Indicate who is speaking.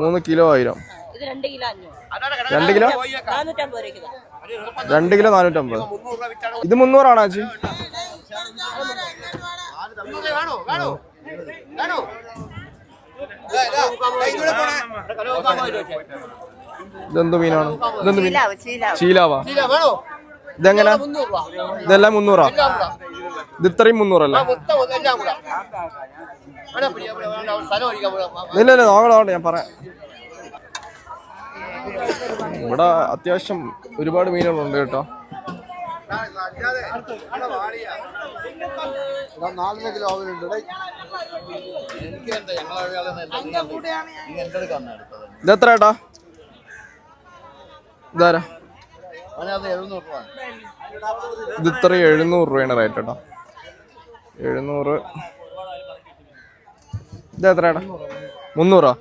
Speaker 1: മൂന്ന് കിലോ ആയിരം.
Speaker 2: ഇത് രണ്ട് കിലോ
Speaker 1: രണ്ട് കിലോ?
Speaker 2: നാനൂറ്റമ്പത് രൂപ കിലോ
Speaker 1: രണ്ട് കിലോ നാനൂറ്റമ്പത്. ഇത് മുന്നൂറാണോ ചേച്ചി? ഇതെന്ത് മീനാണ്? ഇതെന്ത് മീൻ? ചീലാവാ ഇതെങ്ങനെ? ഇതെല്ലാം മുന്നൂറാ ഇത് ഇത്രയും മുന്നൂറല്ലേ? ഇല്ല ഇല്ല നോക്കണം ഞാൻ പറയാം. ഇവിടെ അത്യാവശ്യം ഒരുപാട് മീനുകളുണ്ട് കേട്ടോ.
Speaker 3: നാലര കിലോ ആവുന്നുണ്ട്
Speaker 1: ഇത് എത്ര ഏട്ടാ? ഇതാരാ? ഇത് ഇത്ര എഴുന്നൂറ് രൂപയാണ് റേറ്റ് കേട്ടോ. എഴുന്നൂറ് ഇത് എത്രയാണ് ഏട്ടാ മുന്നൂറോ?